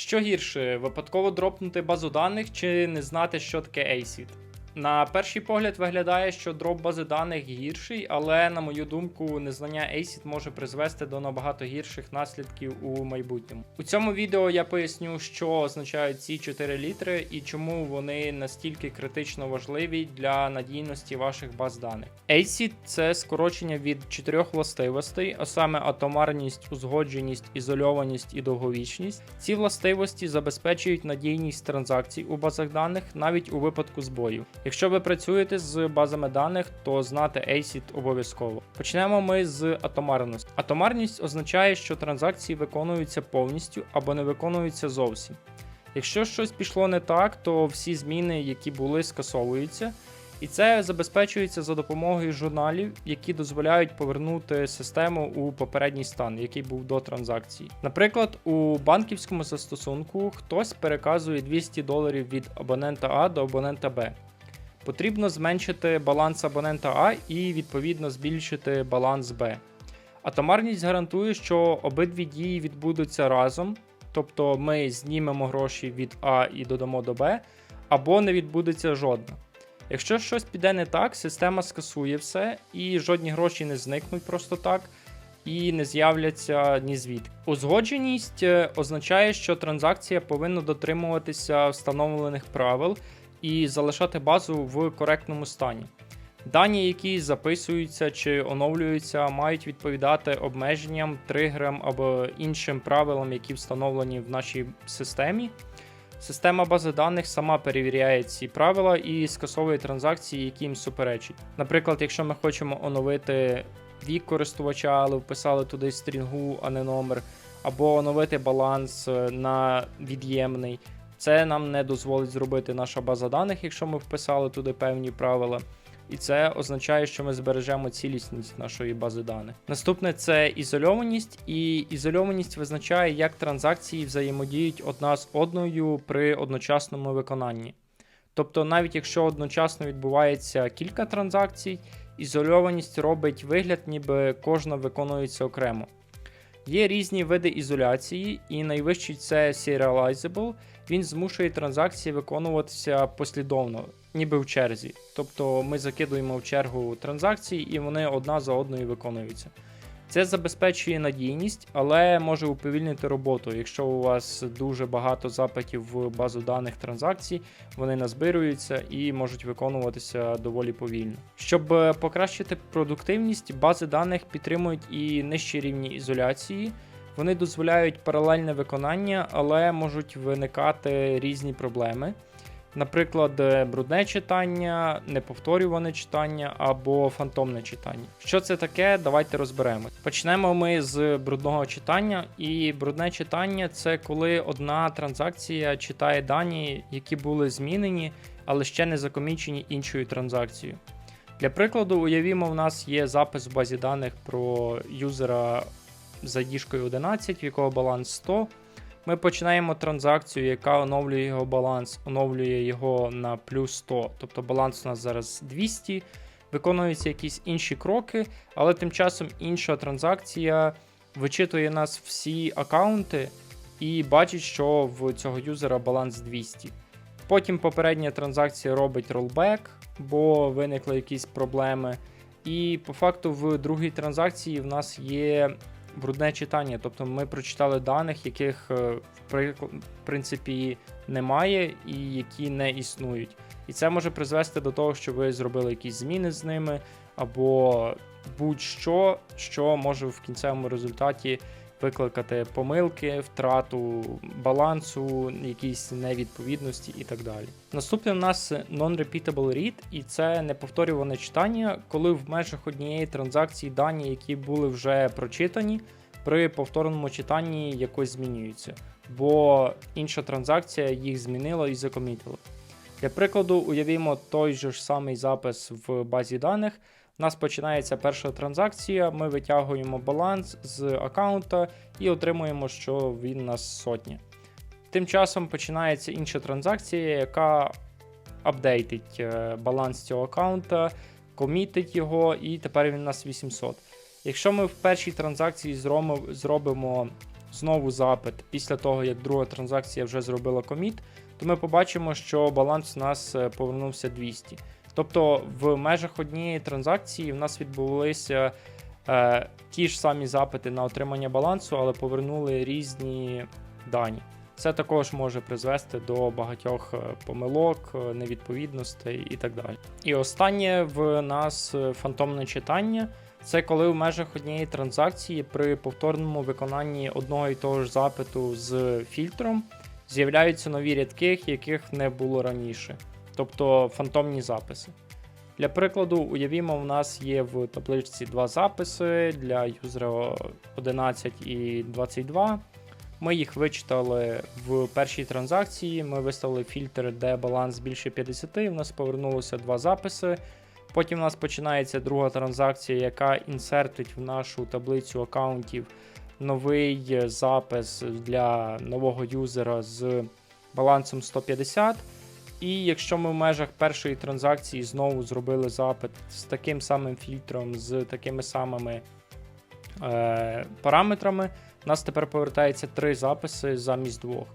Що гірше, випадково дропнути базу даних чи не знати, що таке ACID? На перший погляд виглядає, що дроп бази даних гірший, але на мою думку, незнання ACID може призвести до набагато гірших наслідків у майбутньому. У цьому відео я поясню, що означають ці 4 літери і чому вони настільки критично важливі для надійності ваших баз даних. ACID – це скорочення від чотирьох властивостей, а саме атомарність, узгодженість, ізольованість і довговічність. Ці властивості забезпечують надійність транзакцій у базах даних навіть у випадку збоїв. Якщо ви працюєте з базами даних, то знати ACID обов'язково. Почнемо ми з атомарності. Атомарність означає, що транзакції виконуються повністю або не виконуються зовсім. Якщо щось пішло не так, то всі зміни, які були, скасовуються. І це забезпечується за допомогою журналів, які дозволяють повернути систему у попередній стан, який був до транзакції. Наприклад, у банківському застосунку хтось переказує 200 доларів від абонента А до абонента Б. Потрібно зменшити баланс абонента А і відповідно збільшити баланс Б. Атомарність гарантує, що обидві дії відбудуться разом, тобто ми знімемо гроші від А і додамо до Б, або не відбудеться жодна. Якщо щось піде не так, система скасує все, і жодні гроші не зникнуть просто так, і не з'являться ні звідки. Узгодженість е, означає, що транзакція повинна дотримуватися встановлених правил і залишати базу в коректному стані. Дані, які записуються чи оновлюються, мають відповідати обмеженням, тригерам або іншим правилам, які встановлені в нашій системі. Система бази даних сама перевіряє ці правила і скасовує транзакції, які їм суперечать. Наприклад, якщо ми хочемо оновити вік користувача, але вписали туди стрінгу, а не номер, або оновити баланс е, на від'ємний, це нам не дозволить зробити наша база даних, якщо ми вписали туди певні правила. І це означає, що ми збережемо цілісність нашої бази даних. Наступне це ізольованість, і ізольованість визначає, як транзакції взаємодіють одна з одною при одночасному виконанні. Тобто, навіть якщо одночасно відбувається кілька транзакцій, ізольованість робить вигляд, ніби кожна виконується окремо. Є різні види ізоляції, і найвищий це Serializable. Він змушує транзакції виконуватися послідовно, ніби в черзі. Тобто ми закидуємо в чергу транзакції і вони одна за одною виконуються. Це забезпечує надійність, але може уповільнити роботу. Якщо у вас дуже багато запитів в базу даних транзакцій, вони назбируються і можуть виконуватися доволі повільно. Щоб е, покращити продуктивність, бази даних підтримують і нижчі рівні ізоляції. Вони дозволяють паралельне виконання, але можуть виникати різні проблеми. Наприклад, е, брудне читання, неповторюване читання або фантомне читання. Що це таке? Давайте розберемось. Почнемо ми з брудного читання, і брудне читання це коли одна транзакція читає дані, які були змінені, але ще не закомічені іншою транзакцією. Для прикладу, уявімо, в нас є запис в базі даних про юзера за діжкою 11, в якого баланс 100. Ми починаємо транзакцію, яка оновлює його баланс, оновлює його на плюс 100. Тобто баланс у нас зараз 200. Виконуються якісь інші кроки, але тим часом інша транзакція вичитує нас всі аккаунти і бачить, що в цього юзера баланс 200. Потім попередня транзакція робить ролбек, бо виникли якісь проблеми. І по факту в другій транзакції в нас є брудне читання. Тобто ми прочитали даних, яких е, в при- в принципі немає і які не існують. І це може призвести до того, що ви зробили якісь зміни з ними, або будь-що, що може в кінцевому результаті викликати помилки, втрату балансу, якісь невідповідності і так далі. Наступне в нас non-repeatable read, і це неповторюване читання, коли в межах однієї транзакції дані, які були вже прочитані, при повторному читанні якось змінюються, бо інша транзакція їх змінила і закомітила. Для прикладу, уявімо той же ж самий запис в базі даних. У нас починається перша транзакція, ми витягуємо баланс з аккаунта і отримуємо, що він нас сотня. Тим часом починається інша транзакція, яка апдейтить е, баланс цього аккаунта, комітить його, і тепер він у нас 800. Якщо ми в першій транзакції зробимо знову запит після того, як друга транзакція вже зробила коміт, то ми побачимо, що баланс у нас е, повернувся 200. Тобто в межах однієї транзакції в нас відбулися е, ті ж самі запити на отримання балансу, але повернули різні дані. Це також може призвести до багатьох е, помилок, е, невідповідностей і так далі. І останнє в нас е, фантомне читання. Це коли в межах однієї транзакції при повторному виконанні одного і того ж запиту з фільтром з'являються нові рядки, яких не було раніше, тобто фантомні записи. Для прикладу, уявімо, в нас є в табличці два записи для юзера 11 і 22. Ми їх вичитали в першій транзакції. Ми виставили фільтр, де баланс більше 50. У нас повернулося два записи. Потім у нас починається друга транзакція, яка інсертить в нашу таблицю аккаунтів новий запис для нового юзера з балансом 150. І якщо ми в межах першої транзакції знову зробили запит з таким самим фільтром, з такими самими е, параметрами, у нас тепер повертається три записи замість двох.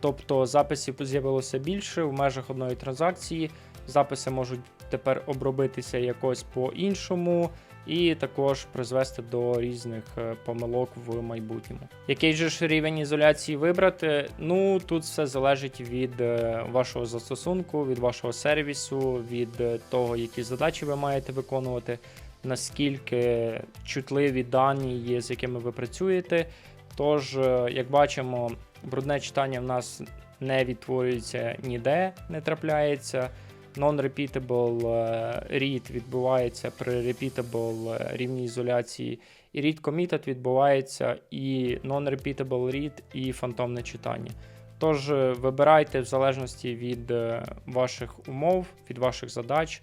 Тобто записів з'явилося більше в межах одної транзакції. Записи можуть тепер обробитися якось по-іншому, і також призвести до різних е, помилок в майбутньому. Який же ж рівень ізоляції вибрати? Ну тут все залежить від е, вашого застосунку, від вашого сервісу, від е, того, які задачі ви маєте виконувати, наскільки чутливі дані є, з якими ви працюєте. Тож, як бачимо, брудне читання в нас не відтворюється ніде, не трапляється. Non-repeatable е, read відбувається при repeatable е, рівні ізоляції, і read committed відбувається і non-repeatable read, і фантомне читання. Тож е, вибирайте в залежності від ваших умов, від ваших задач.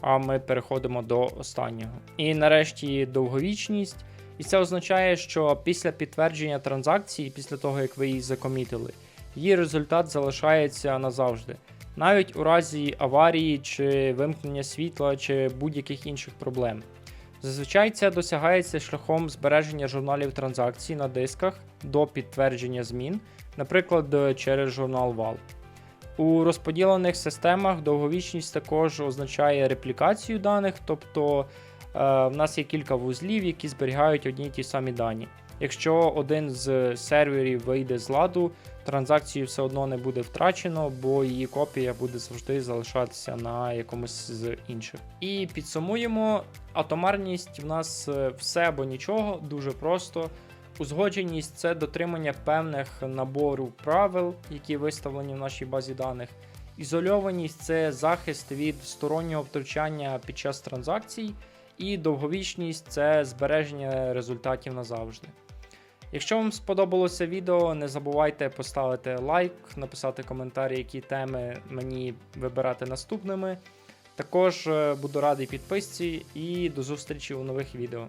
А ми переходимо до останнього. І нарешті довговічність. І це означає, що після підтвердження транзакції, після того як ви її закомітили, її результат залишається назавжди. Навіть у разі аварії чи вимкнення світла чи будь-яких інших проблем. Зазвичай це досягається шляхом збереження журналів транзакцій на дисках до підтвердження змін, наприклад, через журнал VAL. У розподілених системах довговічність також означає реплікацію даних, тобто в нас є кілька вузлів, які зберігають одні й ті самі дані. Якщо один з серверів вийде з ладу, транзакцію все одно не буде втрачено, бо її копія буде завжди залишатися на якомусь з інших. І підсумуємо, атомарність в нас е, все або нічого, дуже просто. Узгодженість це дотримання певних набору правил, які виставлені в нашій базі даних. Ізольованість це захист від стороннього втручання під час транзакцій, і довговічність це збереження результатів назавжди. Якщо вам сподобалося відео, не забувайте поставити лайк, написати коментарі, які теми мені вибирати наступними. Також е, буду радий підписці і до зустрічі у нових відео.